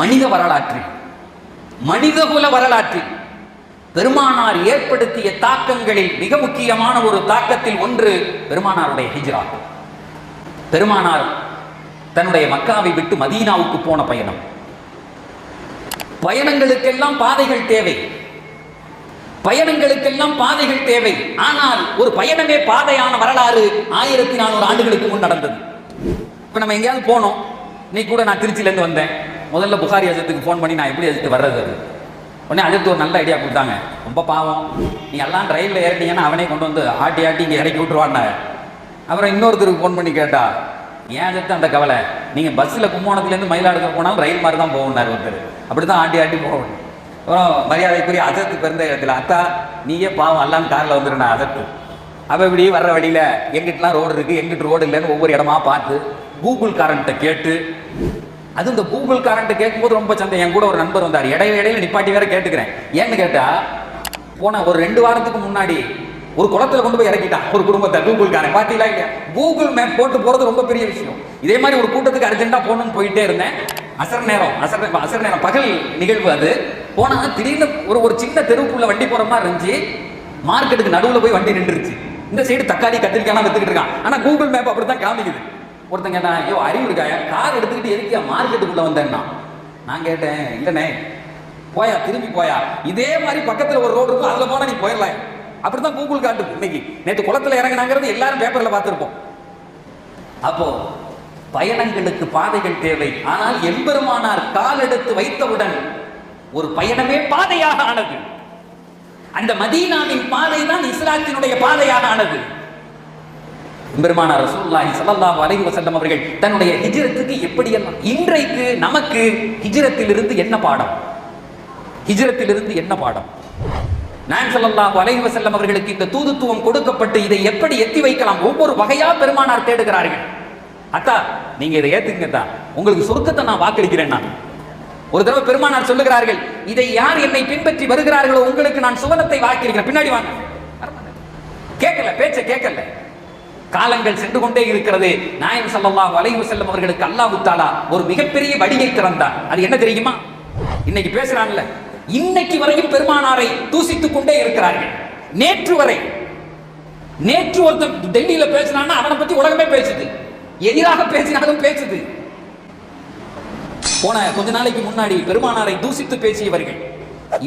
மனித வரலாற்றில் மனிதகுல வரலாற்றில் பெருமானார் ஏற்படுத்திய தாக்கங்களில் மிக முக்கியமான ஒரு தாக்கத்தில் ஒன்று பெருமானாருடைய ஹிஜ்ரா. பெருமானார் தன்னுடைய மக்காவை விட்டு மதீனாவுக்கு போன பயணம். பயணங்களுக்கெல்லாம் பாதைகள் தேவை. பயணங்களுக்கெல்லாம் பாதைகள் தேவை. ஆனால் ஒரு பயணமே பாதையான வரலாறு ஆயிரத்தி நானூறு ஆண்டுகளுக்கு முன் நடந்தது. இப்போ நம்ம எங்கேயாவது போனோம். நீ கூட நான் திருச்சியிலேருந்து வந்தேன். முதல்ல புகாரி அஜத்துக்கு ஃபோன் பண்ணி நான் எப்படி அஜித்து வர்றது? அது உடனே அஜத்து ஒரு நல்ல ஐடியா கொடுத்தாங்க. ரொம்ப பாவம். நீ எல்லாம் ரயிலில் ஏறிட்டீங்கன்னா அவனே கொண்டு வந்து ஆட்டி ஆட்டி இங்கே இறக்கி விட்டுருவான்னு அப்புறம் இன்னொருத்தருக்கு ஃபோன் பண்ணி கேட்டா ஏன் அஜத்து அந்த கவலை? நீங்கள் பஸ்ஸில் கும்போணத்துலேருந்து மயிலாடுதுறை போனாலும் ரயில் மாதிரி தான் போகணுன்னாரு ஒருத்தர். அப்படி தான் ஆட்டி ஆட்டி போகணும் அப்புறம் மரியாதைக்குரிய அஜத்து பிறந்த இடத்துல அத்தா நீயே பாவம் எல்லாம் காரில் வந்துருண்ணா அஜத்து. அவள் இப்படி வர்ற வழியில் எங்கிட்டலாம் ரோடு இருக்குது எங்கிட்ட ரோடு இல்லைன்னு ஒவ்வொரு இடமா பார்த்து கூகுள் காரன்ட்ட கேட்டு அது இந்த கூகுள் காரன்ட்ட கேட்கும்போது ரொம்ப சந்தை என் கூட ஒரு நண்பர் வந்தார். இடையில இடையில நிப்பாட்டி வேற கேட்டுக்கிறேன். ஏன்னு கேட்டா போன ஒரு ரெண்டு வாரத்துக்கு முன்னாடி ஒரு குளத்துல கொண்டு போய் இறக்கிட்டான். ஒரு குடும்பத்தை கூகுள் காரன். பாத்தீங்களா இல்லையா? கூகுள் மேப் போட்டு போறது ரொம்ப பெரிய விஷயம். இதே மாதிரி ஒரு கூட்டத்துக்கு அர்ஜென்ட்டாக போகணும்னு போயிட்டே இருந்தேன். அசர் நேரம் அசர் அசர் நேரம். பகல் நிகழ்வு அது. போனா திடீர்னு ஒரு ஒரு சின்ன தெருவுக்குள்ள வண்டி போற மாதிரி இருந்துச்சு. மார்க்கெட்டுக்கு நடுவுல போய் வண்டி நின்றுச்சு இந்த சைடு தக்காளி கத்திரிக்காய்லாம் வித்துக்கிட்டு இருக்கான். ஆனா கூகுள் மேப் அப்படித்தான் காமிக்குது. ஒருத்தங்க கேட்டான் ஐயோ அறிவு இருக்காயா கார் எடுத்துக்கிட்டு எதுக்கியா மார்க்கெட்டுக்குள்ள வந்தேன்னா? நான் கேட்டேன் இல்லைண்ணே போயா திரும்பி போயா. இதே மாதிரி பக்கத்தில் ஒரு ரோடு இருக்கும் அதில் போனால் நீ போயிடலாம். அப்படி தான் கூகுள் காட்டு இன்னைக்கு. நேற்று குளத்துல இறங்கினாங்கிறது எல்லாரும் பேப்பரில் பார்த்துருப்போம். அப்போ பயணங்களுக்கு பாதைகள் தேவை. ஆனால் எம்பெருமானார் கால் எடுத்து வைத்தவுடன் ஒரு பயணமே பாதையாக ஆனது. அந்த மதீனாவின் பாதை தான் இஸ்லாத்தினுடைய பாதையாக ஆனது. பெருமானார் ரசூல்லாஹி ஸல்லல்லாஹு அலைஹி வசல்லம் அவர்கள் தன்னுடைய ஹிஜரத்துக்கு எப்படி எல்லாம் இன்றைக்கு நமக்கு ஹிஜரத்திலிருந்து என்ன பாடம்? ஹிஜரத்திலிருந்து என்ன பாடம்? நான் ஸல்லல்லாஹு அலைஹி வசல்லம் அவர்களுக்கு இந்த தூதுத்துவம் கொடுக்கப்பட்டு இதை எப்படி எத்தி வைக்கலாம்? ஒவ்வொரு வகையா பெருமானார் தேடுகிறார்கள். அத்தா நீங்க இதை ஏத்துங்க தான் உங்களுக்கு சொர்க்கத்தை நான் வாக்களிக்கிறேன் நான். ஒரு தடவை பெருமானார் சொல்லுகிறார்கள் இதை யார் என்னை பின்பற்றி வருகிறார்களோ உங்களுக்கு நான் சுவனத்தை வாக்களிக்கிறேன். பின்னாடி வாங்க. கேட்கல பேச்ச கேட்கல. காலங்கள் சென்று கொண்டே இருக்கிறது. நாயம் சல்லா வலைவு செல்லும் அவர்களுக்கு அல்லாஹ் தாலா ஒரு மிகப்பெரிய வடிகை திறந்தார். அது என்ன தெரியுமா? இன்னைக்கு பேசுறாங்கல்ல இன்னைக்கு வரையும் பெருமானாரை தூசித்துக் கொண்டே இருக்கிறார்கள். நேற்று வரை நேற்று ஒருத்தன் டெல்லியில பேசினான்னா அவனை பத்தி உலகமே பேசுது. எதிராக பேசினாலும் பேசுது. போன கொஞ்ச நாளைக்கு முன்னாடி பெருமானாரை தூசித்து பேசியவர்கள்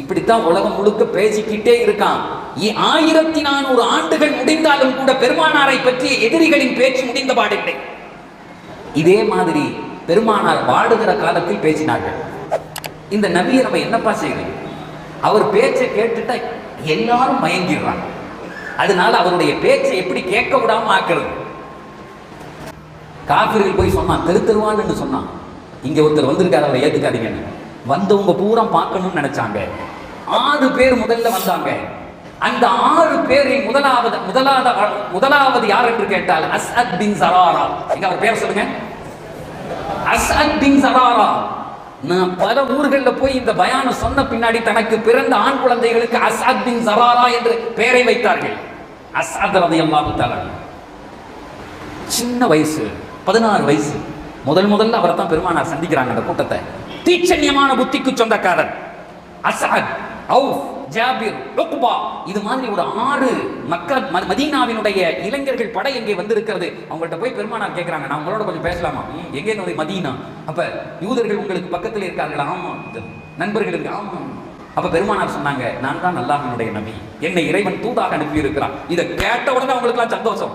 இப்படித்தான் உலகம் முழுக்க பேசிக்கிட்டே இருக்கான். ஆயிரத்தி நானூறு ஆண்டுகள் முடிந்தாலும் கூட பெருமானாரை பற்றிய எதிரிகளின் பேச்சு முடிந்த பாடில்லை. இதே மாதிரி பெருமானார் வாடுகிற காலத்தில் பேசினார்கள். இந்த நபியை நம்ம என்னப்பா செய்யணும்? அவர் பேச்சை கேட்டுட்டா எல்லாரும் மயங்கிடுறாங்க. அதனால அவருடைய பேச்சை எப்படி கேட்க விடாம ஆக்கிறது? காபிர்கள் போய் சொன்னான் தெரு தெருவான்னு சொன்னான். இங்க ஒருத்தர் வந்திருக்காரு அவரை ஏத்துக்காதீங்கன்னு. வந்தவங்க பூரா பார்க்கணும்னு நினைச்சாங்க. ஆறு பேர் முதல்ல வந்தாங்க. அந்த ஆறு பேரை முதலாவது முதலாவது முதலாவது யார் என்று கேட்டால் அஸ்அத் பின் சராரா. எங்க அவர் பேர் சொல்லுங்க. அஸ்அத் பின் சராரா. நான் பல ஊர்களில் போய் இந்த பயானம் சொன்ன பின்னாடி தனக்கு பிறந்த ஆண் குழந்தைகளுக்கு அஸ்அத் பின் சராரா என்று பெயரை வைத்தார்கள். அஸ்அத் ரதி அல்லாஹு சின்ன வயசு பதினாறு வயசு. முதல் முதல்ல அவரை தான் பெருமானார் சந்திக்கிறாங்க அந்த கூட்டத்தை. தீட்சண்யமான புத்திக்கு சொந்தக்காரர். அசாத் அவுஃப். ஜாபிர் லுக்பா இது மாதிரி ஒரு ஆறு மக்கள் ம- மதீனாவினுடைய இளைஞர்கள் படை எங்கே வந்திருக்கிறது? அவங்கள்ட்ட போய் பெருமானார் கேட்குறாங்க நான் உங்களோட கொஞ்சம் பேசலாமா? எங்கே என்னுடைய மதீனா? அப்போ யூதர்கள் உங்களுக்கு பக்கத்தில் இருக்கார்களா? ஆமாம் நண்பர்கள் இருக்கு. ஆமாம் அப்ப பெருமானார் சொன்னாங்க நான் தான் அல்லாஹனுடைய நபி. என்னை இறைவன் தூதாக அனுப்பி இருக்கிறான் இதை கேட்ட உடனே அவங்களுக்குலாம் சந்தோஷம்.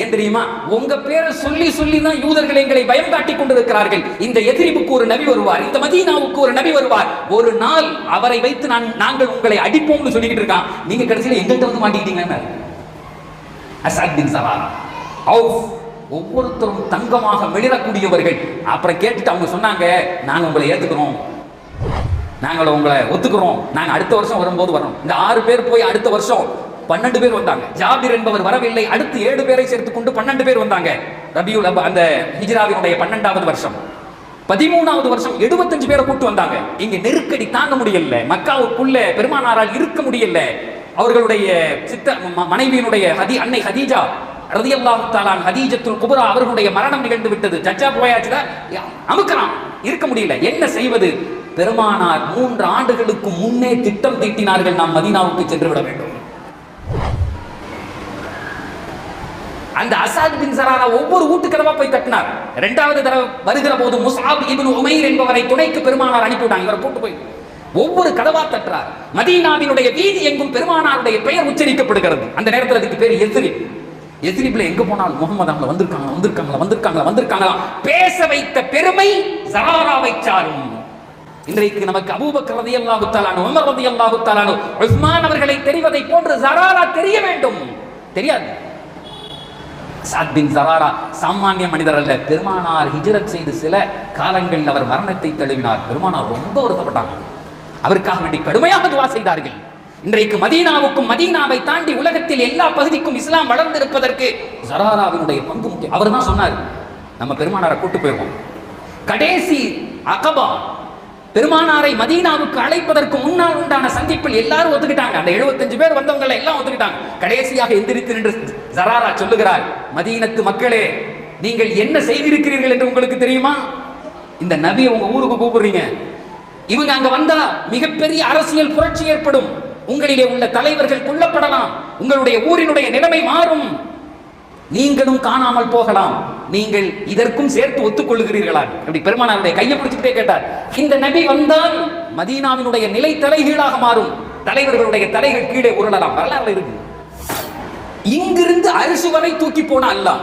ஏன் தெரியுமா? உங்க பேரை சொல்லி சொல்லி தான் யூதர்கள் எங்களை பயம் காட்டிக் கொண்டிருக்கிறார்கள். இந்த எதிரிப்புக்கு ஒரு நபி வருவார் இந்த மதீனாவுக்கு ஒரு நபி வருவார். ஒரு நாள் அவரை வைத்து நான் நாங்கள் உங்களை அடிப்போம்னு சொல்லிக்கிட்டு இருக்கான். நீங்க கடைசியில் எங்கள்கிட்ட வந்து மாட்டிக்கிட்டீங்கன்னு அசாத் பின் சலாரா அவுஃப் ஒவ்வொருத்தரும் தங்கமாக மிளிரக்கூடியவர்கள் அப்புறம் கேட்டுட்டு அவங்க சொன்னாங்க நாங்கள் உங்களை ஏத்துக்கிறோம். நாங்கள் உங்களை ஒத்துக்கிறோம். நாங்கள் அடுத்த வருஷம் வரும்போது வரோம் இந்த ஆறு பேர் போய் அடுத்த வருஷம் பன்னெண்டு பேர் வந்தாங்க. ஜாபிர் என்பவர் வரவில்லை. அடுத்து ஏழு பேரை சேர்த்துக்கொண்டு பன்னெண்டு பேர் வந்தாங்க. ரபியுல் அந்த ஹிஜ்ராவினுடைய பன்னெண்டாவது வருஷம். பதிமூணாவது வருஷம் எழுபத்தஞ்சு பேரை கூட்டு வந்தாங்க. இங்க நெருக்கடி தாங்க முடியல. மக்காவுக்குள்ள பெருமானாரால் இருக்க முடியல. அவர்களுடைய சித்த ம- மனைவியினுடைய ஹதி அன்னை ஹதீஜா ரதியல்லாஹு தாலான் ஹதீஜத்துல் குபரா அவர்களுடைய மரணம் நிகழ்ந்து விட்டது. ஜட்ஜா போயாச்சுல? அமுக்கலாம் இருக்க முடியல. என்ன செய்வது? பெருமானார் மூன்று ஆண்டுகளுக்கு முன்னே திட்டம் தீட்டினார்கள். நாம் மதீனாவுக்கு சென்று விட வேண்டும். அந்த அசாத் பின் சராரா ஒவ்வொரு ஊட்டுக்கதவா போய் தட்டினார். இரண்டாவது தடவை வருகிற போது முசாப் இபின் உமைர் என்பவரை துணைக்கு பெருமானார் அனுப்பிவிட்டாங்க. இவரை கூட்டு போய் ஒவ்வொரு கதவா தட்டுறார். மதீனாவினுடைய வீதி எங்கும் பெருமானாருடைய பெயர் உச்சரிக்கப்படுகிறது. அந்த நேரத்தில் அதுக்கு பேர் எதிரி எதிரிப்ல எங்க போனாலும் முகமது அவங்க வந்திருக்காங்க வந்திருக்காங்களா வந்திருக்காங்களா வந்திருக்காங்களா? பேச வைத்த பெருமை ஜராராவை சாரும். இன்றைக்கு நமக்கு அபூபக்கர் ரலியல்லாஹு தஆலானு உமர் ரலியல்லாஹு தஆலானு உஸ்மான் அவர்களை தெரிவதை போன்று ஜராரா தெரிய வேண்டும். தெரியாது. சாத் பின் ஜராரா சாமானிய மனிதர் அல்ல பெருமானார் ஹிஜரத் செய்து சில காலங்களில் அவர் மரணத்தை தழுவினார். பெருமானார் ரொம்ப வருத்தப்பட்டாங்க. அவருக்காக வேண்டி கடுமையாக துவா செய்தார்கள். இன்றைக்கு மதீனாவுக்கும் மதீனாவை தாண்டி உலகத்தில் எல்லா பகுதிக்கும் இஸ்லாம் வளர்ந்திருப்பதற்கு ஜராராவினுடைய பங்கு முக்கியம். அவர் தான் சொன்னார் நம்ம பெருமானாரை கூட்டு போயிருவோம். கடைசி அகபா பெருமானாரை மதீனாவுக்கு அழைப்பதற்கு முன்னால் உண்டான சந்திப்பில் எல்லாரும் ஒத்துக்கிட்டாங்க. அந்த 75 பேர் வந்தவங்களை எல்லாம் ஒத்துக்கிட்டாங்க. கடைசியாக எந்திரித்து நின்று ஜராரா சொல்லுகிறார் மதீனத்து மக்களே நீங்கள் என்ன செய்திருக்கிறீர்கள் என்று உங்களுக்கு தெரியுமா? இந்த நபியை உங்க ஊருக்கு கூப்பிடுறீங்க. இவங்க அங்க வந்தா மிகப்பெரிய அரசியல் புரட்சி ஏற்படும். உங்களிலே உள்ள தலைவர்கள் கொல்லப்படலாம். உங்களுடைய ஊரினுடைய நிலைமை மாறும். நீங்களும் காணாமல் போகலாம். நீங்கள் இதற்கும் சேர்த்து ஒத்துக்கொள்கிறீர்களா அப்படி பெருமானாருடைய கையை பிடிச்சுக்கிட்டே கேட்டார். இந்த நபி வந்தால் மதீனாவினுடைய நிலை தலைகீழாக மாறும். தலைவர்களுடைய தலைகள் கீழே உருளலாம். வரலாறு இருக்கு. இங்கிருந்து அரிசி வரை தூக்கி போனா அல்லாஹ்.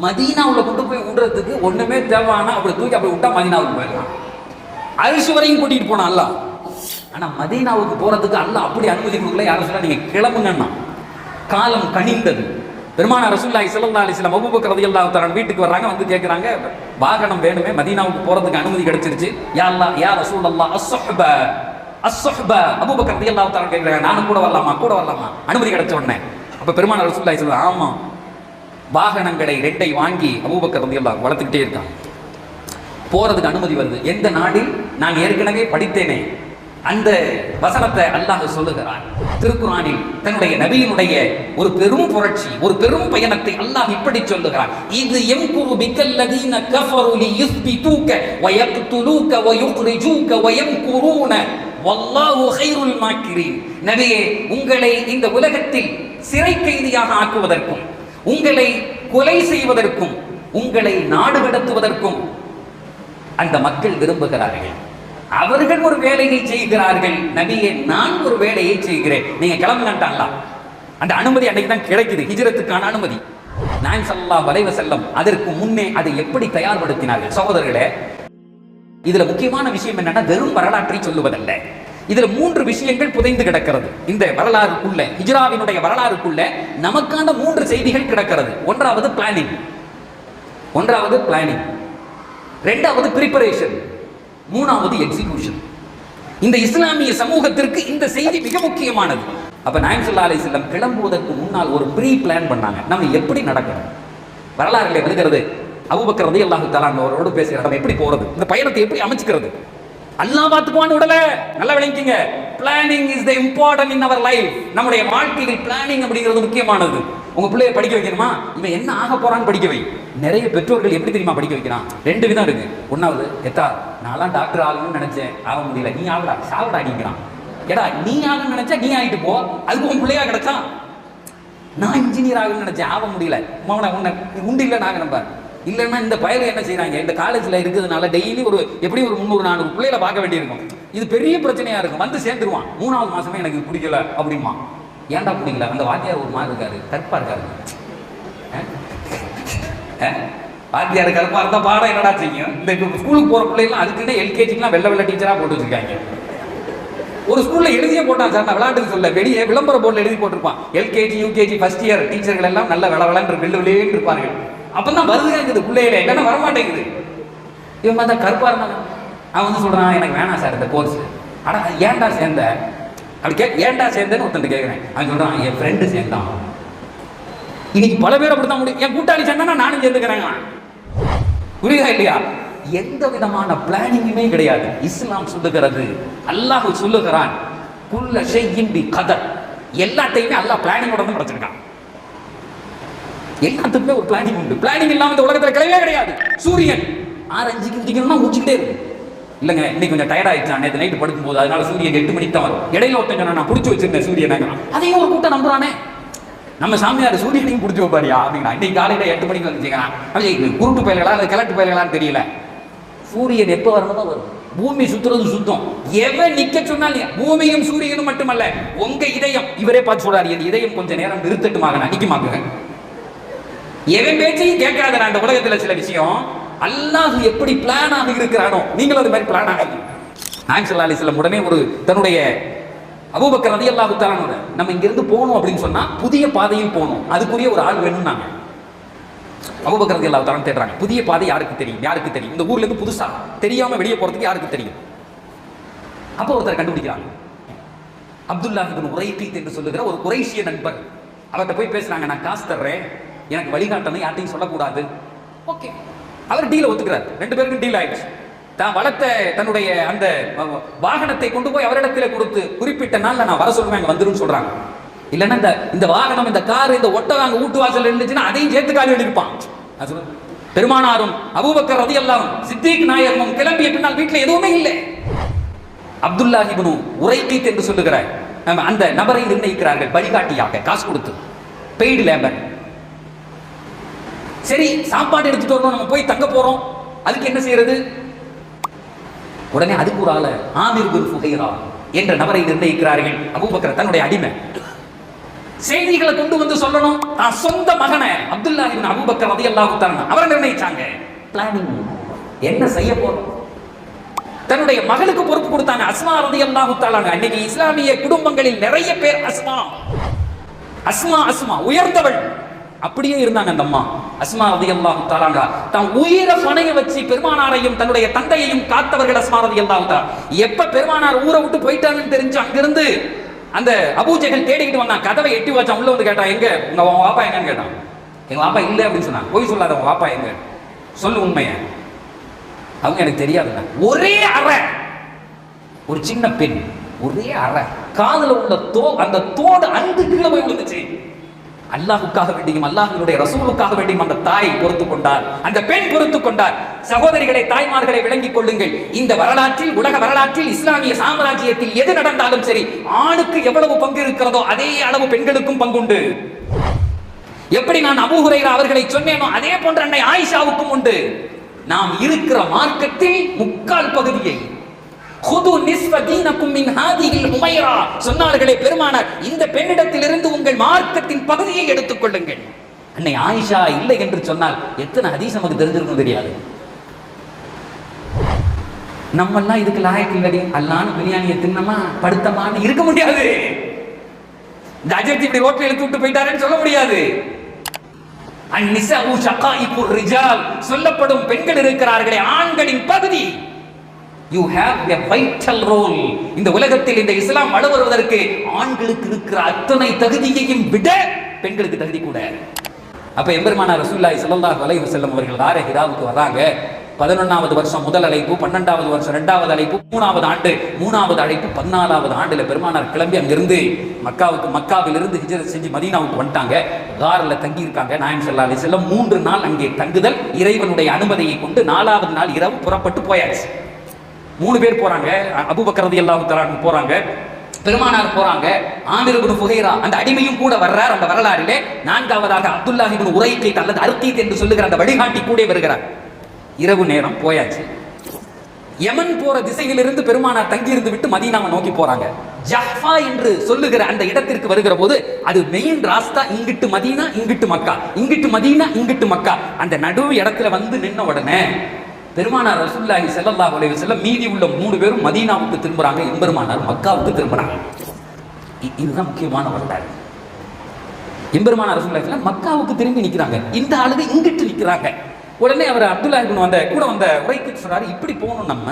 மதீனாவில் கொண்டு போய் விடுறதுக்கு ஒண்ணுமே தேவைன்னா அப்படி தூக்கி அப்படி விட்டா மதீனாவுக்கு போயிடலாம். அரிசி வரையும் கூட்டிட்டு போனா அல்லாஹ். ஆனா மதீனாவுக்கு போறதுக்கு அல்லாஹ் அப்படி அனுமதி கொடுக்கல. யாரும் சொல்ல நீங்க கிளம்புங்கன்னா. காலம் கனிந்தது. பெருமான ரசூல்லாய் ஸல்லல்லாஹு அலைஹி வஸல்லம் அபூபக்கர் ரலியல்லாஹு தரன் வீட்டுக்கு வர்றாங்க வந்து கேட்குறாங்க வாகனம் வேணுமே மதீனாவுக்கு போறதுக்கு அனுமதி கிடைச்சிருச்சு. யா அல்லாஹ் யா ரசூலல்லாஹ் அஸ்ஸஹ்ப அஸ்ஸஹ்ப அபூபக்கர் ரலியல்லாஹு தஆலா கேக்குறாங்க நானும் கூட வரலாமா? கூட வரலாமா? அனுமதி கிடைச்ச உடனே. அப்போ பெருமான ரசூலுல்லாஹி ஸல்லல்லாஹு ஆமா வாகனங்களை ரெட்டை வாங்கி அபூபக்கர் ரலியல்லாஹு வளர்த்துக்கிட்டே இருக்காங்க. போறதுக்கு அனுமதி வருது. எந்த நாடில் நான் ஏற்கனவே படித்தேனே அந்த வசனத்தை அல்லாஹ் சொல்லுகிறான். திருக்குறானில் தன்னுடைய நபியினுடைய ஒரு பெரும் புரட்சி ஒரு பெரும் பயணத்தை அல்லாஹ் இப்படி சொல்லுகிறான். இது எம் குரு பிக்கல்லதீன கஃபரு லியுஸ்பிதூக ஜூக்க வயம் வயம்குரூன வல்லாஹு கைருல் மாக்கிரீன். நபியே உங்களை இந்த உலகத்தில் சிறை கைதியாக ஆக்குவதற்கும் உங்களை கொலை செய்வதற்கும் உங்களை நாடு கடத்துவதற்கும் அந்த மக்கள் விரும்புகிறார்கள். அவர்கள் ஒரு வேலையை செய்கிறார்கள். நபியே நான் ஒரு வேலையை செய்கிறேன். நீங்க கிளம்புங்கன்ட்டாங்களா? அந்த அனுமதி அன்னைக்கு தான் கிடைக்குது. ஹிஜரத்துக்கான அனுமதி. நான் சல்லா வலைவ செல்லம் அதற்கு முன்னே அதை எப்படி தயார்படுத்தினார்கள்? சகோதரர்களே இதுல முக்கியமான விஷயம் என்னன்னா வெறும் வரலாற்றை சொல்லுவதல்ல. இதுல மூன்று விஷயங்கள் புதைந்து கிடக்கிறது. இந்த வரலாறுக்குள்ள ஹிஜ்ராவினுடைய வரலாறுக்குள்ள நமக்கான மூன்று செய்திகள் கிடக்கிறது. ஒன்றாவது பிளானிங் ஒன்றாவது பிளானிங் ரெண்டாவது ப்ரிப்பரேஷன் மூணாவது எக்ஸிகியூஷன் இந்த இஸ்லாமிய சமூகத்திற்கு இந்த செய்தி மிக முக்கியமானது. அப்ப நாயம் சொல்லா செல்லம் கிளம்புவதற்கு முன்னால் ஒரு ப்ரீ பிளான் பண்ணாங்க. நம்ம எப்படி நடக்கணும்? வரலாறுல வருகிறது அவுபக்கிறது ரதி அல்லாஹு தலான் அவரோடு பேசுகிற நம்ம எப்படி போறது? இந்த பயணத்தை எப்படி அமைச்சுக்கிறது? அல்லாஹ் பார்த்துக்குவான் உடல. நல்லா விளங்கிங்க planning is the important in our life நம்முடைய வாழ்க்கையில் பிளானிங் அப்படிங்கிறது முக்கியமானது. உங்க பிள்ளைய படிக்க வைக்கணுமா? இவன் என்ன ஆக போறான்னு படிக்க வை. நிறைய பெற்றோர்கள் எப்படி தெரியுமா படிக்க வைக்கிறான்? ரெண்டு விதம் இருக்கு. ஒன்னாவது எத்தா நான்லாம் டாக்டர் ஆகணும்னு நினைச்சேன். ஆக முடியல. நீ ஆகடா சாவடா அடிக்கிறான். ஏடா நீ ஆகணும்னு நினைச்சா நீ ஆகிட்டு போ. அதுக்கு உன் பிள்ளையா கிடைச்சான். நான் இன்ஜினியர் ஆகணும்னு நினைச்சேன். ஆக முடியல. உன்னை உண்டு இல்லை நாங்கள் நம்ப இல்லைன்னா இந்த பயலை என்ன செய்கிறாங்க இந்த காலேஜில் இருக்கிறதுனால டெய்லி ஒரு எப்படி ஒரு முந்நூறு நானூறு பிள்ளைகளை பார்க்க வேண்டியிருக்கும். இது பெரிய பிரச்சனையா இருக்கும். வந்து சேர்ந்துருவான். மூணாவது மாசமே எனக்கு பிடிக்கல அப்படிமா. ஏன்டா பிடிக்கல? அந்த வாத்தியார் ஒரு மாதிரி இருக்காரு. கருப்பா இருக்காரு. வாத்தியார் கருப்பா இருந்தா பாடம் என்னடா செய்யும்? இந்த இப்போ ஸ்கூலுக்கு போற பிள்ளைலாம் அதுக்குன்னு எல்கேஜிக்குலாம் வெள்ளை வெள்ளை டீச்சரா போட்டு வச்சிருக்காங்க. ஒரு ஸ்கூலில் எழுதியே போட்டான் சார். நான் விளையாட்டுக்கு சொல்ல வெளியே விளம்பர போர்டில் எழுதி போட்டிருப்பான். எல்கேஜி யூகேஜி ஃபர்ஸ்ட் இயர் டீச்சர்கள் எல்லாம் நல்ல விள விளன்று வெள்ளு வெளியேன்னு இருப்பார்கள். அப்போ தான் இருக்குது பிள்ளையில இல்லைன்னா வரமாட்டேங்குது. இவன் பார்த்தா கருப்பாக இருந்தாங்க அவன் வந்து சொல்கிறான் எனக்கு வேணாம் சார் இந்த கோர்ஸ் ஆனால் ஏன்டா சேர்ந்த? அப்படி கே ஏன்டா சேர்ந்தேன்னு ஒருத்தன் கேட்குறேன் அவன் சொல்கிறான் என் ஃப்ரெண்டு சேர்ந்தான். இன்னைக்கு பல பேர் அப்படித்தான் முடியும் என் கூட்டாளி சேர்ந்தானா? நானும் சேர்ந்துக்கிறேங்க புரியுதா இல்லையா? எந்த விதமான பிளானிங்குமே கிடையாது. இஸ்லாம் சொல்லுகிறது அல்லாஹ் சொல்லுகிறான் குல்ல ஷையின் பி கதர். எல்லாத்தையுமே அல்லாஹ் பிளானிங்கோட தான் படைச்சிருக்கான் எல்லாத்துக்குமே ஒரு பிளானிங் உண்டு. பிளானிங் இல்லாமல் இந்த உலகத்தில் கிடையவே கிடையாது. சூரியன் ஆறு அஞ்சுக்கு உதிக்கணும்னா உச்சிக்கிட்டே இல்லைங்க இன்னைக்கு கொஞ்சம் டயர்ட் ஆயிடுச்சு. நேற்று நைட்டு படுக்கும்போது அதனால சூரியன் எட்டு மணிக்கு தான் வரும். இடையில ஒருத்தங்க நான் பிடிச்சி வச்சிருந்தேன் சூரியன். அதையும் ஒரு கூட்டம் நம்புறானே. நம்ம சாமியார் சூரியனையும் பிடிச்சி வைப்பாரியா அப்படின்னா இன்னைக்கு காலையில எட்டு மணிக்கு வந்துச்சுங்க குருட்டு பயல்களா இல்லை கிழட்டு பயல்களான்னு தெரியல. சூரியன் எப்போ வரணுமோ வரும். பூமி சுத்துறது சுத்தம். எவன் நிக்க சொன்னாலும் பூமியும் சூரியனும் மட்டுமல்ல உங்க இதயம். இவரே பார்த்து சொல்றாரு என் இதயம் கொஞ்சம் நேரம் நிறுத்தட்டுமாக நிற்குமாக்குங்க எவன் பேச்சையும் கேட்காத அந்த உலகத்தில் சில விஷயம். அல்லாஹ் எப்படி பிளானாக இருக்கிறானோ நீங்களும் அது மாதிரி பிளான் ஆகி சல்லா அலிஸ்லாம் உடனே ஒரு தன்னுடைய அபூபக்கர் ரதி அல்லாஹு தலானோட நம்ம இங்கிருந்து போகணும் அப்படின்னு சொன்னால் புதிய பாதையில் போகணும். அதுக்குரிய ஒரு ஆள் வேணும் நாங்க அபூபக்கர் ரதி அல்லாஹு தலான் தேடுறாங்க. புதிய பாதை யாருக்கு தெரியும்? யாருக்கு தெரியும்? இந்த ஊர்ல இருந்து புதுசா தெரியாம வெளியே போறதுக்கு யாருக்கு தெரியும்? அப்போ ஒருத்தர் கண்டுபிடிக்கிறாங்க. அப்துல்லா உரைக்கீத் என்று சொல்லுகிற ஒரு குறைஷிய நண்பர். அவர்கிட்ட போய் பேசுறாங்க நான் காசு தர்றேன். எனக்கு வழிகாட்டணும் யார்ட்டையும் சொல்லக்கூடாது. ஓகே அவர் டீல ஒத்துக்கிறார். ரெண்டு பேருக்கும் டீல் ஆயிடுச்சு. தான் வளர்த்த தன்னுடைய அந்த வாகனத்தை கொண்டு போய் அவரிடத்துல கொடுத்து குறிப்பிட்ட நாள்ல நான் வர சொல்லுவேன் அங்க வந்துருன்னு சொல்றாங்க. இல்லைன்னா இந்த இந்த வாகனம் இந்த கார் இந்த ஒட்டகம் வீட்டு வாசல் இருந்துச்சுன்னா அதையும் சேர்த்து காலி சொல்றேன். பெருமானாரும் அபூபக்கர் ரதியல்லாஹும் சித்திக் நாயகமும் கிளம்பிய பின்னால் வீட்டுல எதுவுமே இல்லை. அப்துல்லா இப்னு உரைக்கீத் என்று சொல்லுகிற நம்ம அந்த நபரை நிர்ணயிக்கிறார்கள் வழிகாட்டியாக காசு கொடுத்து. பெய்டு லேபர் சரி சாப்பாடு எடுத்துட்டு வரணும் நம்ம போய் தங்க போறோம். அதுக்கு என்ன செய்யறது? உடனே அதுக்கு ஒரு ஆள ஆமிர் குரு புகைரா என்ற நபரை நிர்ணயிக்கிறார்கள். அபூபக்கர் தன்னுடைய அடிமை. செய்திகளை கொண்டு வந்து சொல்லணும். தான் சொந்த மகனை அப்துல்லா இப்னு அபூபக்கர் ரலியல்லாஹு தஆலா அவரை நிர்ணயிச்சாங்க. பிளானிங் என்ன செய்ய போறோம்? தன்னுடைய மகளுக்கு பொறுப்பு கொடுத்தாங்க அஸ்மா ரலியல்லாஹு தஆலா அன்னைக்கு இஸ்லாமிய குடும்பங்களில் நிறைய பேர் அஸ்மா. அஸ்மா அஸ்மா உயர்ந்தவள். அப்படியே இருந்தாங்க அந்த அம்மா. அஸ்மா ரலியல்லாஹு தஆலா தான் உயிரை பணைய வச்சு பெருமானாரையும் தன்னுடைய தந்தையையும் காத்தவர்கள் அஸ்மா ரலியல்லாஹு தா எப்ப பெருமானார் ஊரை விட்டு போயிட்டாங்கன்னு தெரிஞ்சு அங்கிருந்து அந்த அபூஜைகள் தேடிக்கிட்டு வந்தான். கதவை எட்டி வச்சான் உள்ள வந்து கேட்டான் எங்க? உங்க வாப்பா எங்கன்னு கேட்டான். எங்க வாப்பா இல்லை அப்படின்னு சொன்னான். போய் சொல்லாத உங்க வாப்பா எங்க? சொல்லு உண்மையை. அவங்க எனக்கு தெரியாதுங்க ஒரே அறை. ஒரு சின்ன பெண் ஒரே அறை. காதல உள்ள தோ அந்த தோடு அந்து கீழே போய் விழுந்துச்சு. அல்லாஹுக்காக வேண்டியும் அல்லாஹினுடைய ரசூலுக்காக வேண்டியும் அந்த தாய் பொறுத்து கொண்டார். அந்த பெண் பொறுத்து கொண்டார். சகோதரிகளை தாய்மார்களை விளங்கிக் கொள்ளுங்கள். இந்த வரலாற்றில் உலக வரலாற்றில் இஸ்லாமிய சாம்ராஜ்யத்தில் எது நடந்தாலும் சரி ஆணுக்கு எவ்வளவு பங்கு இருக்கிறதோ அதே அளவு பெண்களுக்கும் பங்குண்டு. எப்படி நான் அபூ அவர்களை சொன்னேனோ அதே போன்ற அன்னை ஆயிஷாவுக்கும் உண்டு. நாம் இருக்கிற மார்க்கத்தில் முக்கால் பகுதியை ஹுது நிஸ்வ தீனக்கும் மின் ஹாதியில் உமைரா சொன்னார்களே பெருமானார் இந்த பெண்ணிடத்திலிருந்து உங்கள் மார்க்கத்தின் பகுதியை எடுத்துக் கொள்ளுங்கள். அன்னை ஆயிஷா இல்லை என்று சொன்னால் எத்தனை ஹதீஸ் நமக்கு தெரிஞ்சிருக்கும் தெரியாது. நம்மெல்லாம் இதுக்கு லாயக்கு இல்லடி. அல்லான்னு பிரியாணியை தின்னமா படுத்தமான்னு இருக்க முடியாது. இந்த அஜர்த்தி இப்படி ரோட்ல இழுத்து விட்டு போயிட்டாருன்னு சொல்ல முடியாது. அந்நிசஉ ஷகாயிகு ரிஜால். சொல்லப்படும் பெண்கள் இருக்கிறார்களே ஆண்களின் பகுதி. You have a vital role இந்த உலகத்தில் இந்த இஸ்லாம் வள ஆண்களுக்கு இருக்கிற அத்தனை தகுதியையும் விட பெண்களுக்கு தகுதி கூட. அப்ப எம்பெருமானார் ரசூல்லாய் ஸல்லல்லாஹு வலைவு செல்லும் அவர்கள் ஆர ஹிராவுக்கு வராங்க. பதினொன்னாவது வருஷம் முதல் அழைப்பு பன்னெண்டாவது வருஷம் ரெண்டாவது அழைப்பு மூணாவது ஆண்டு மூணாவது அழைப்பு பதினாலாவது ஆண்டுல பெருமானார் கிளம்பி அங்கிருந்து மக்காவுக்கு மக்காவிலிருந்து ஹிஜரத் செஞ்சு மதீனாவுக்கு வந்துட்டாங்க. காரில் தங்கி இருக்காங்க நாயம் ஸல்லல்லாஹு அலைஹி மூன்று நாள் அங்கே தங்குதல் இறைவனுடைய அனுமதியை கொண்டு நாலாவது நாள் இரவு புறப்பட்டு போயாச்சு. மூணு பேர் போறாங்க. அபுபக்கரதி ரலியல்லாஹு தஆலா போறாங்க. பெருமானார் போறாங்க. ஆமிர் இப்னு புகைரா அந்த அடிமையும் கூட வர்றார். அந்த வரலாறிலே நான்காவதாக அப்துல்லாஹ் இப்னு உரைக்கீத் அல்லது அர்கீத் என்று சொல்லுகிற அந்த வழிகாட்டி கூட வருகிறார். இரவு நேரம் போயாச்சு. யமன் போற திசையிலிருந்து பெருமானார் தங்கியிருந்து விட்டு மதீனாவை நோக்கி போறாங்க. ஜஹ்ஃபா என்று சொல்லுகிற அந்த இடத்திற்கு வருகிற போது அது மெயின் ராஸ்தா இங்கிட்டு மதீனா இங்கிட்டு மக்கா. இங்கிட்டு மதீனா இங்கிட்டு மக்கா. அந்த நடுவு இடத்துல வந்து நின்ன உடனே பெருமானார் ரசூல்லாஹி செல்லல்லா அலைஹி செல்ல மீதி உள்ள மூணு பேரும் மதீனாவுக்கு திரும்புறாங்க. எம்பெருமானார் மக்காவுக்கு திரும்புறாங்க. இ- இதுதான் முக்கியமான வரலாறு எம்பெருமானார் ரசூல்லாஹி ஸல்லல்லாஹு மக்காவுக்கு திரும்பி நிற்கிறாங்க இந்த ஆளுங்க இங்கிட்டு நிற்கிறாங்க உடனே அவர் அப்துல்லா வந்த கூட வந்த உரைக்கு சொல்கிறார் இப்படி போகணும் நம்ம.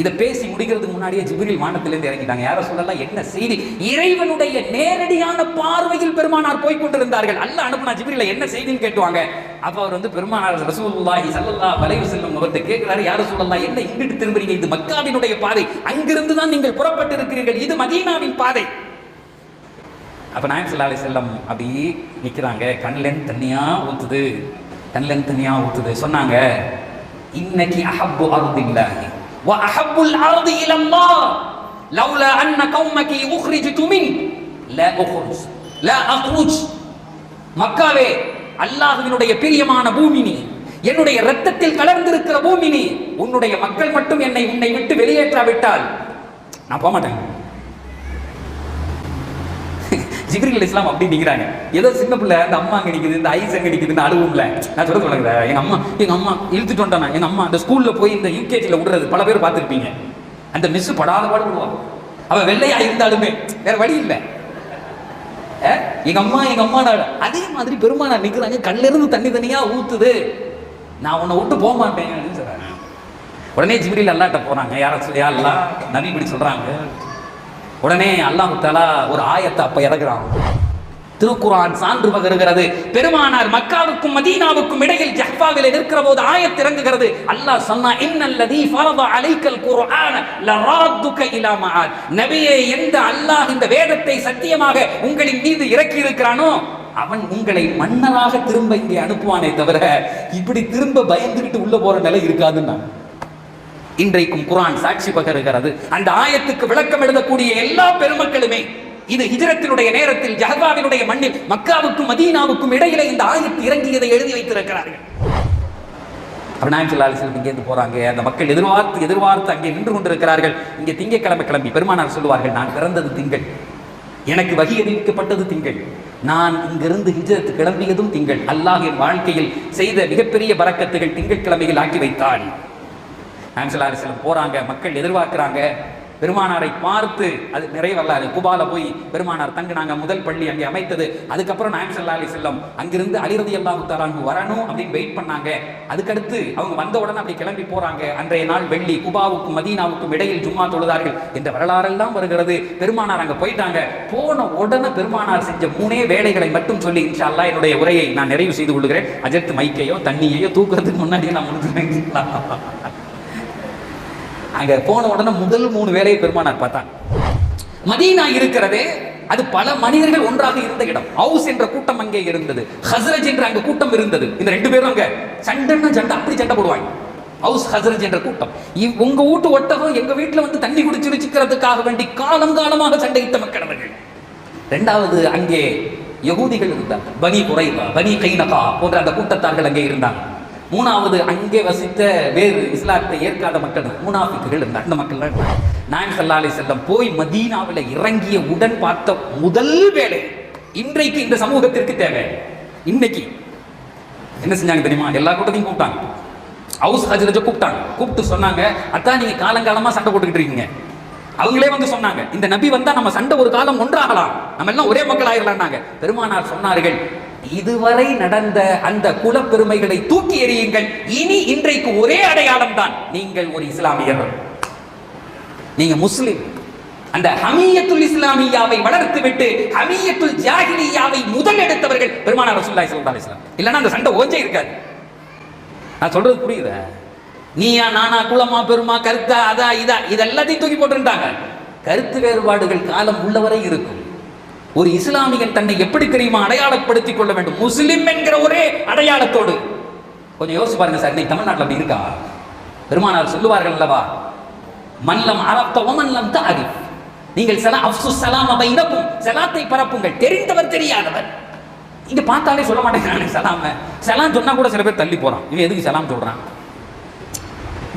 இதை பேசி முடிக்கிறதுக்கு முன்னாடியே ஜிபிரில் வானத்திலிருந்து இறங்கிட்டாங்க. யாரோ சொல்லலாம் என்ன செய்தி? இறைவனுடைய நேரடியான பார்வையில் பெருமானார் போய் கொண்டிருந்தார்கள். அல்ல அனுப்புனா ஜிபிரில என்ன செய்தின்னு கேட்டுவாங்க. அப்ப அவர் வந்து பெருமானார் ரசூல்லாஹி சல்லா வலைவு செல்லும் அவர்கிட்ட கேட்கிறாரு யாரும் சொல்லலாம் என்ன இங்கிட்டு திரும்புறீங்க? இது மக்காவினுடைய பாதை. அங்கிருந்து தான் நீங்கள் புறப்பட்டு இருக்கிறீர்கள் இது மதீனாவின் பாதை. அப்ப நாயம் ஸல்லல்லாஹு அலைஹி வஸல்லம் அப்படி நிற்கிறாங்க கண்ணிலேருந்து தண்ணியா ஊத்துது. கண்ணிலேருந்து தண்ணியா ஊத்துது. சொன்னாங்க இன்னைக்கு அஹப்பு அருந்தில்லாஹி وأحب الأرض إلى الله لولا أن قومك أخرجت منه لا أخرج لا أخرج மக்காவே அல்லாஹ்வினுடைய பிரியமான பூமி நீ என்னுடைய ரத்தத்தில் கலர்ந்திருக்கிற பூமி நீ உன்னுடைய மக்கள் மட்டும் என்னை உன்னை விட்டு வெளியேற்றாவிட்டால் நான் போக மாட்டேன் ஜிப்ரில் இஸ்லாம் அப்படிங்கிறாங்க ஏதோ சின்ன பிள்ளை அந்த அம்மா அங்கே நிக்குது இந்த ஐஸ் அங்கே நிக்குது இந்த அழுவும்ல. நான் சொல்ல சொல்லுங்க எங்க அம்மா எங்க அம்மா இழுத்துட்டு வந்தானா எங்க அம்மா அந்த ஸ்கூல்ல போய் இந்த யூகேஜியில் விடுறது பல பேர் பார்த்துருப்பீங்க. அந்த மிஸ் படாத பாடு விடுவாங்க. அவன் வெள்ளையா இருந்தாலுமே வேற வழி இல்லை. எங்க அம்மா எங்க அம்மா அதே மாதிரி பெருமானார் நிற்கிறாங்க கண்ணுல இருந்து தண்ணி தனியா ஊத்துது. நான் உன்னை விட்டு போக மாட்டேன் அப்படின்னு சொல்றாங்க. உடனே ஜிபிரியில் அல்லாட்ட போறாங்க. யாரை யா அல்லா நபி இப்படி சொல்றாங்க? உடனே அல்லாஹ் தலா ஒரு ஆயத்தை அப்ப இறகுறான் திருக்குரான் சான்று பகருகிறது. பெருமானார் மக்காவுக்கும் மதீனாவுக்கும் இடையில் ஜஹ்பாவில் இருக்கிற போது ஆயத் இறங்குகிறது. அல்லாஹ் சொன்னா இன்னல்லதி ஃபரத அலைக்கல் குர்ஆன லராத்துக இலா மஆத். நபியே எந்த அல்லாஹ் இந்த வேதத்தை சத்தியமாக உங்களின் மீது இறக்கி இருக்கிறானோ அவன் உங்களை மன்னராக திரும்ப இங்கே அனுப்புவானே தவிர இப்படி திரும்ப பயந்துகிட்டு உள்ள போற நிலை இருக்காதுன்னா இன்றைக்கும் குரான் சாட்சி பகருகிறது. அந்த ஆயத்துக்கு விளக்கம் எழுதக்கூடிய எல்லா பெருமக்களுமே இது ஹிஜரத்தினுடைய நேரத்தில் ஜஹபாவினுடைய மண்ணில் மக்காவுக்கும் மதீனாவுக்கும் இடையிலே இந்த ஆயத்து இறங்கியதை எழுதி வைத்திருக்கிறார்கள். அப்ப செல்வம் இங்கேருந்து போறாங்க. அந்த மக்கள் எதிர்பார்த்து எதிர்பார்த்து அங்கே நின்று கொண்டிருக்கிறார்கள். இங்கே திங்கக்கிழமை கிளம்பி பெருமானார் சொல்லுவார்கள் நான் பிறந்தது திங்கள். எனக்கு வகி அறிவிக்கப்பட்டது திங்கள். நான் இங்கிருந்து ஹிஜரத்து கிளம்பியதும் திங்கள். அல்லாஹ் என் வாழ்க்கையில் செய்த மிகப்பெரிய பறக்கத்துகள் திங்கட்கிழமையில் ஆக்கி வைத்தான் நாயம்சல்லா செல்லம் போறாங்க மக்கள் எதிர்பார்க்கிறாங்க. பெருமானாரை பார்த்து அது நிறைவல்லாது குபால போய் பெருமானார் தங்கினாங்க முதல் பள்ளி அங்கே அமைத்தது. அதுக்கப்புறம் நாயம் சல்லா அலி செல்லம் அங்கிருந்து அலிரதி அல்லாஹு தலாங்க வரணும் அப்படின்னு வெயிட் பண்ணாங்க. அதுக்கடுத்து அவங்க வந்த உடனே அப்படி கிளம்பி போறாங்க. அன்றைய நாள் வெள்ளி குபாவுக்கும் மதீனாவுக்கும் இடையில் ஜும்மா தொழுதார்கள் இந்த வரலாறெல்லாம் வருகிறது. பெருமானார் அங்கே போயிட்டாங்க. போன உடனே பெருமானார் செஞ்ச மூணே வேலைகளை மட்டும் சொல்லி இன்ஷா அல்லாஹ் என்னுடைய உரையை நான் நிறைவு செய்து கொள்கிறேன். அஜர்த்து மைக்கையோ தண்ணியையோ தூக்குறதுக்கு முன்னாடியே நான் முடிச்சுறேன் அங்க போன உடனே முதல் மூணு வேலையை பெருமானார் பார்த்தான். மதீனா இருக்கிறதே அது பல மனிதர்கள் ஒன்றாக இருந்த இடம். ஹவுஸ் என்ற கூட்டம் அங்கே இருந்தது. ஹஸ்ரஜ் என்ற அங்க கூட்டம் இருந்தது. இந்த ரெண்டு பேரும் அங்க சண்டைன்னா சண்டை அப்படி சண்டை போடுவாங்க. ஹவுஸ் ஹஸ்ரஜ் என்ற கூட்டம். இவ்- உங்க வீட்டு ஒட்டகம் எங்க வீட்டுல வந்து தண்ணி குடிச்சு வச்சுக்கிறதுக்காக வேண்டி காலம் காலமாக சண்டையிட்ட மக்கள் அவர்கள். ரெண்டாவது அங்கே யகூதிகள் இருந்தாங்க. பனி குறைவா பனி கைனகா போன்ற அந்த கூட்டத்தார்கள் அங்கே இருந்தாங்க. மூணாவது அங்கே வசித்த வேறு இஸ்லாத்தை ஏற்காத மக்கள் மூனாஃபிக்குகள் இருந்தாங்க அந்த மக்கள் இருந்தாங்க. நாயம் சல்லா அலி செல்லம் போய் மதீனாவில் இறங்கிய உடன் பார்த்த முதல் வேலை இன்றைக்கு இந்த சமூகத்திற்கு தேவை. இன்னைக்கு என்ன செஞ்சாங்க தெரியுமா? எல்லா கூட்டத்தையும் கூப்பிட்டாங்க. ஹவுஸ் ஹஜரஜ கூப்பிட்டாங்க. கூப்பிட்டு சொன்னாங்க அதான் நீங்க காலங்காலமா சண்டை போட்டுக்கிட்டு இருக்கீங்க. அவங்களே வந்து சொன்னாங்க இந்த நபி வந்தா நம்ம சண்டை ஒரு காலம் ஒன்றாகலாம். நம்ம எல்லாம் ஒரே மக்கள் ஆயிரலாம்னாங்க பெருமானார் சொன்னார்கள் இதுவரை நடந்த அந்த குலப்பெருமைகளை தூக்கி எறியுங்கள். இனி இன்றைக்கு ஒரே அடையாளம் தான் நீங்கள் ஒரு இஸ்லாமியர் நீங்க முஸ்லிம். அந்த ஹமியத்துல் இஸ்லாமியாவை வளர்த்து விட்டு ஹமியத்துல் ஜாகிலியாவை முதல் எடுத்தவர்கள் பெருமானார் ரசூல்லாய் ஸல்லல்லாஹு இஸ்லாம் இல்லைன்னா அந்த சண்டை ஓஞ்சே இருக்காது. நான் சொல்றது புரியுதா? நீயா நானா குலமா பெருமா கருத்தா அதா இதா இதெல்லாத்தையும் தூக்கி போட்டுருந்தாங்க. கருத்து வேறுபாடுகள் காலம் உள்ளவரை இருக்கும். ஒரு இஸ்லாமியன் தன்னை எப்படி தெரியுமா அடையாளப்படுத்திக் கொள்ள வேண்டும்? முஸ்லிம் என்கிற ஒரே அடையாளத்தோடு. கொஞ்சம் யோசிச்சு பாருங்க சார் இன்னைக்கு தமிழ்நாட்டில் அப்படி இருக்கா? பெருமானார் சொல்லுவார்கள் அல்லவா? மல்லம் அரப்பவ மல்லம் தாரி நீங்கள் சலா அப்சு சலாம் பைனக்கும் சலாத்தை பரப்புங்கள். தெரிந்தவர் தெரியாதவர். இங்க பார்த்தாலே சொல்ல மாட்டேங்கிறானே சலாம. சலாம் சொன்னா கூட சில பேர் தள்ளி போறான். இவன் எதுக்கு சலாம் சொல்றான்?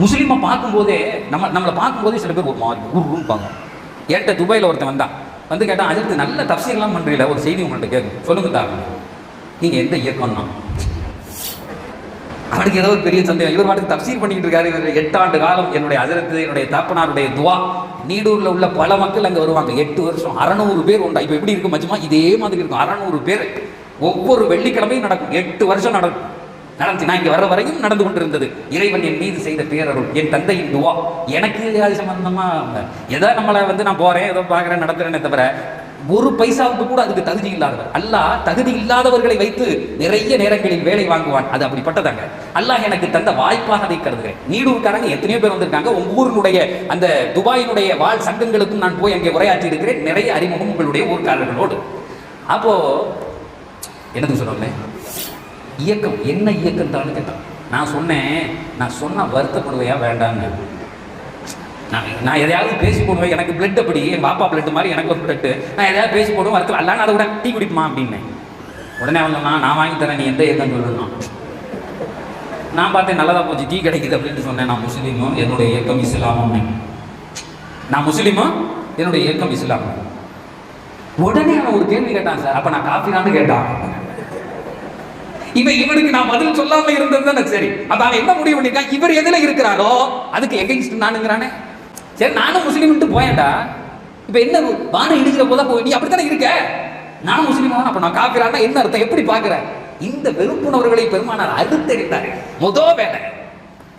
முஸ்லீமை பார்க்கும்போதே நம்ம நம்மளை பார்க்கும்போதே சில பேர் ஒரு மாதிரி உருப்பாங்க என்கிட்ட துபாயில் ஒருத்தன் வந்தான். வந்து கேட்டால் அதற்கு நல்ல தப்சீர்லாம் பண்றீல ஒரு செய்தி உங்கள்கிட்ட கேட்கும் சொல்லுங்க தாங்க எந்த இயக்கம் தான் அவனுக்கு ஏதோ ஒரு பெரிய சந்தேகம். இவர் பாட்டுக்கு தப்சீர் பண்ணிக்கிட்டு இருக்காரு. இவர் எட்டாண்டு காலம் என்னுடைய அதிரத்து என்னுடைய தாப்பனாருடைய துவா. நீடூரில் உள்ள பல மக்கள் அங்கே வருவாங்க. எட்டு வருஷம். அறநூறு பேர் உண்டா? இப்போ எப்படி இருக்கும் மச்சமா? இதே மாதிரி இருக்கும். அறநூறு பேர். ஒவ்வொரு வெள்ளிக்கிழமையும் நடக்கும். எட்டு வருஷம் நடக்கும். நடந்துச்சு நான் இங்கே வர வரையும் நடந்து கொண்டிருந்தது. இறைவன் என் மீது செய்த பேரருள் என் தந்தையின் துவா. எனக்கு அது சம்பந்தமா ஏதோ நம்மளை வந்து நான் போறேன் ஏதோ பார்க்குறேன் நடத்துறேனே தவிர ஒரு பைசாவுக்கு கூட அதுக்கு தகுதி இல்லாதவர். அல்லாஹ் தகுதி இல்லாதவர்களை வைத்து நிறைய நேரங்களில் வேலை வாங்குவான். அது அப்படிப்பட்டதாங்க. அல்லாஹ் எனக்கு தந்த வாய்ப்பாக அதை கருதுகிறேன். நீடூர்காரங்க எத்தனையோ பேர் வந்திருக்காங்க. உங்க ஊரினுடைய அந்த துபாயினுடைய வாழ் சங்கங்களுக்கும் நான் போய் அங்கே உரையாற்றி இருக்கிறேன். நிறைய அறிமுகம் உங்களுடைய ஊர்க்காரர்களோடு. அப்போ என்னது சொல்லுங்களேன் இயக்கம் என்ன இயக்கம் தான் கேட்டான் நான் சொன்னேன் நான் சொன்ன வருத்தப்படுவையா வேண்டான்னு நான் நான் எதையாவது பேசி போடுவேன் எனக்கு பிளட் அப்படி என் பாப்பா பிளட் மாதிரி எனக்கு ஒரு பிளட்டு நான் எதையாவது பேசி போடுவேன் வரத்துல அல்ல அதை விட டீ குடிப்புமா அப்படின்னு உடனே அவன் சொன்னான் நான் வாங்கி தரேன் நீ எந்த ஏக்கம் சொல்லணும் நான் பார்த்தேன் நல்லதா போச்சு டீ கிடைக்குது அப்படின்னு சொன்னேன். நான் முஸ்லீமும் என்னுடைய இயக்கம் இஸ்லாமும் நான் முஸ்லீமும் என்னுடைய இயக்கம் இஸ்லாமும் உடனே அவன் ஒரு கேள்வி கேட்டான் சார் அப்போ நான் காஃபிலான்னு கேட்டான். இவன் இவனுக்கு நான் பதில் சொல்லாம இருந்தது தானே சரி. அப்ப அவன் என்ன முடிவு பண்ணிருக்கான் இவர் எதுல இருக்கிறாரோ அதுக்கு எகைன்ஸ்ட் நானுங்கிறானே. சரி நானும் முஸ்லீம்ட்டு போயேன்டா. இப்ப என்ன வானம் இடிக்கிற போதா போய் நீ அப்படித்தானே இருக்க? நான் முஸ்லீம் அப்ப நான் காப்பிரான்னா என்ன அர்த்தம்? எப்படி பாக்குற இந்த வெறுப்புணர்வுகளை பெருமானார் அறுத்தெடுத்தாரு முதோ வேலை.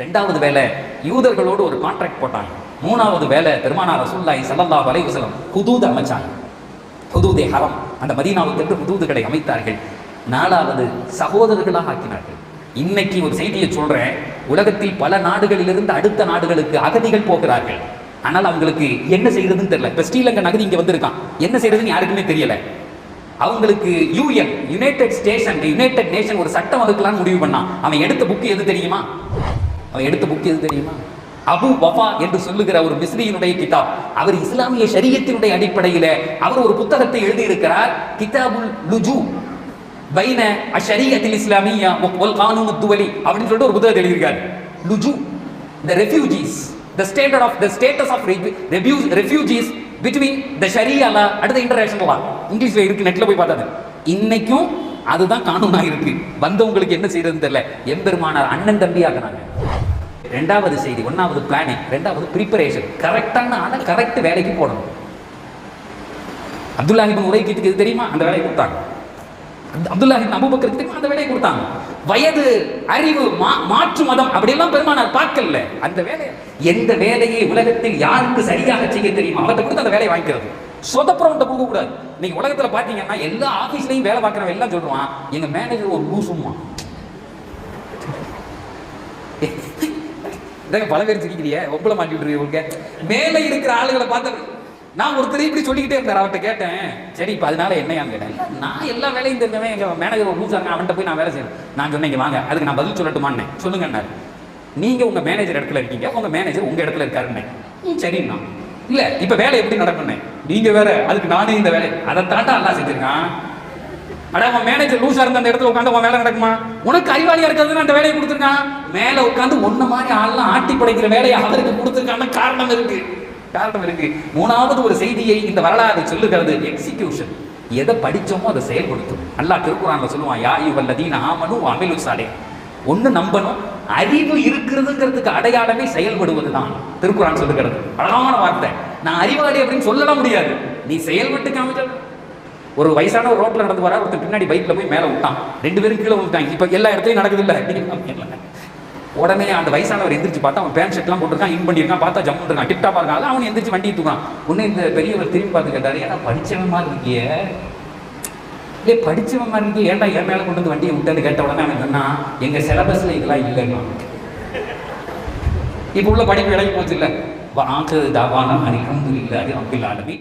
ரெண்டாவது வேலை யூதர்களோடு ஒரு கான்ட்ராக்ட் போட்டாங்க. மூணாவது வேலை பெருமானார் ரசூல்லாய் சல்லல்லா வலைவசலம் வஸல்லம் அமைச்சாங்க. புதூதே ஹரம். அந்த மதீனாவுக்கு என்று ஹுதூதுகளை அமைத்தார்கள். நாலாவது சகோதரர்களாக ஆக்கினார்கள். இன்னைக்கு ஒரு செய்தியை சொல்றேன். உலகத்தில் பல நாடுகளிலிருந்து அடுத்த நாடுகளுக்கு அகதிகள் போகிறார்கள். ஆனால் அவங்களுக்கு என்ன செய்யறதுன்னு தெரியல. இப்ப ஸ்ரீலங்கன் அகதி இங்க வந்திருக்கான். என்ன செய்யறதுன்னு யாருக்குமே தெரியல. அவங்களுக்கு UN united station united nation ஒரு சட்டம் வகுக்கலாம்னு முடிவு பண்ணான். அவன் எடுத்த புக் எது தெரியுமா? அவன் எடுத்த புக் எது தெரியுமா? அபு வஃபா என்று சொல்லுகிற ஒரு மிஸ்ரியினுடைய கிதாப். அவர் இஸ்லாமிய சரியத்தினுடைய அடிப்படையில் அவர் ஒரு புத்தகத்தை எழுதியிருக்கிறார். கிதாபுல் லுஜு. பைன அஷரியத்தில் இஸ்லாமியா ஒல் கானூன் துவலி அப்படின்னு சொல்லிட்டு ஒரு புத்தகத்தை எழுதியிருக்காரு. லுஜு the refugees the standard of the status of refugees between the ஷரியாலா அடுத்த இன்டர்நேஷனல் லா இங்கிலீஷ்ல இருக்கு நெட்ல போய் பார்த்தது. இன்னைக்கும் அதுதான் கானூனா இருக்கு. வந்தவங்களுக்கு என்ன செய்யறதுன்னு தெரியல. எம்பெருமானார் அண்ணன் தம்பி ஆக்குனாங்க ரெண்டாவது செய்தி ஒன்னாவது பிளானிங் ரெண்டாவது ப்ரிப்பரேஷன் கரெக்டான ஆனால் கரெக்ட் வேலைக்கு போடணும். அப்துல்லாஹிபின் உரைக்கிட்டு இது தெரியுமா? அந்த வேலையை கொடுத்தாங்க. அந்த அப்துல்லாஹிபின் அபுபக்கருக்கு தெரியுமா அந்த வேலையை கொடுத்தாங்க. வயது அறிவு மா மாற்று மதம் அப்படியெல்லாம் பெருமானார் பார்க்கல. அந்த வேலை எந்த வேலையை உலகத்தில் யாருக்கு சரியாக செய்ய தெரியுமா அவர்கிட்ட கொடுத்து அந்த வேலையை வாங்கிக்கிறது. சொதப்புறவன்ட்ட கொடுக்க கூடாது நீங்க உலகத்துல பாத்தீங்கன்னா எல்லா ஆபீஸ்லயும் வேலை பார்க்கறவன் எல்லாம் சொல்றான் எங்க மேனேஜர் ஒரு லூசுமா பல பேர் சிரிக்கிறிய? ஒப்பள மாட்டிட்டு இருக்கீங்க. மேலே இருக்கிற ஆளுகளை பார்த்து நான் ஒருத்தர் இப்படி சொல்லிக்கிட்டே இருந்தார் அவர்கிட்ட கேட்டேன். சரி இப்போ அதனால என்னையான்னு கேட்டேன். நான் எல்லா வேலையும் தெரிஞ்சவன் எங்கள் மேனேஜர் ஒரு லூசாங்க அவன்கிட்ட போய் நான் வேலை செய்யணும் நான் சொன்னேன் இங்கே வாங்க அதுக்கு நான் பதில் சொல்லட்டுமான்னு. சொல்லுங்கன்னாரு. நீங்கள் உங்கள் மேனேஜர் இடத்துல இருக்கீங்க உங்கள் மேனேஜர் உங்கள் இடத்துல இருக்காருன்னு. சரிண்ணா. இல்லை இப்போ வேலை எப்படி நடக்குன்னு நீங்க வேற அதுக்கு நானே இந்த வேலை. அதை தாண்டா அல்லா செஞ்சிருக்கான். அட உன் மேனேஜர் லூசா இருந்த அந்த இடத்துல உட்காந்து உன் வேலை நடக்குமா? உனக்கு அறிவாளியா இருக்கிறது அந்த வேலையை கொடுத்துருக்கான். மேலே உட்காந்து ஒன்ன மாதிரி ஆள்லாம் ஆட்டி படைக்கிற வேலையை அவருக்கு கொடுத்துருக்கான காரணம் இருக்கு. காரணம் இருக்கு. மூணாவது ஒரு செய்தியை இந்த வரலாறு சொல்லுகிறது எக்ஸிகியூஷன் எதை படித்தோமோ அதை செயல்படுத்தும். நல்லா திருக்குறான்ல சொல்லுவான் யா இவல்லதீன ஆமனும் அமிலு சாலே ஒண்ணு நம்பணும் அறிவு இருக்கிறதுங்கிறதுக்கு அடையாளமே செயல்படுவது தான் திருக்குறான் சொல்லுகிறது. அழகான வார்த்தை. நான் அறிவாளி அப்படின்னு சொல்லலாம் முடியாது. நீ செயல்பட்டு காமிச்ச. ஒரு வயசான ஒரு ரோட்ல நடந்து வர ஒருத்தன் பின்னாடி பைக்ல போய் மேல விட்டான். ரெண்டு பேரும் கீழே விட்டாங்க இப்போ எல்லா இடத்துலையும் நடக்குது இல்லை? உடனே அந்த வயசானவர் எந்திரிச்சு பார்த்தா அவன் பேண்ட் ஷர்ட்லாம் போட்டிருக்கான் இன் பண்ணியிருக்கான் பார்த்தா ஜம்மு இருக்கான் டிப்டாப்பா இருக்கான். அவன் எந்திரிச்சு வண்டி தூக்கான் ஒன்று இந்த பெரியவர் திரும்பி பார்த்து கேட்டாரு ஏன்னா படித்தவன் மாதிரி இருக்கியே? இல்லை படித்தவன் மாதிரி இருக்கு ஏன்டா என் மேலே கொண்டு வந்து வண்டியை விட்டேன்னு கேட்ட உடனே அவன் சொன்னா எங்கள் சிலபஸில் இதெல்லாம் இல்லைன்னா இப்போ உள்ள படிப்பு இடைக்கு போச்சு இல்லை வாக்கு தாவானம் அனிகம் இல்லை அப்பில் ஆலமி.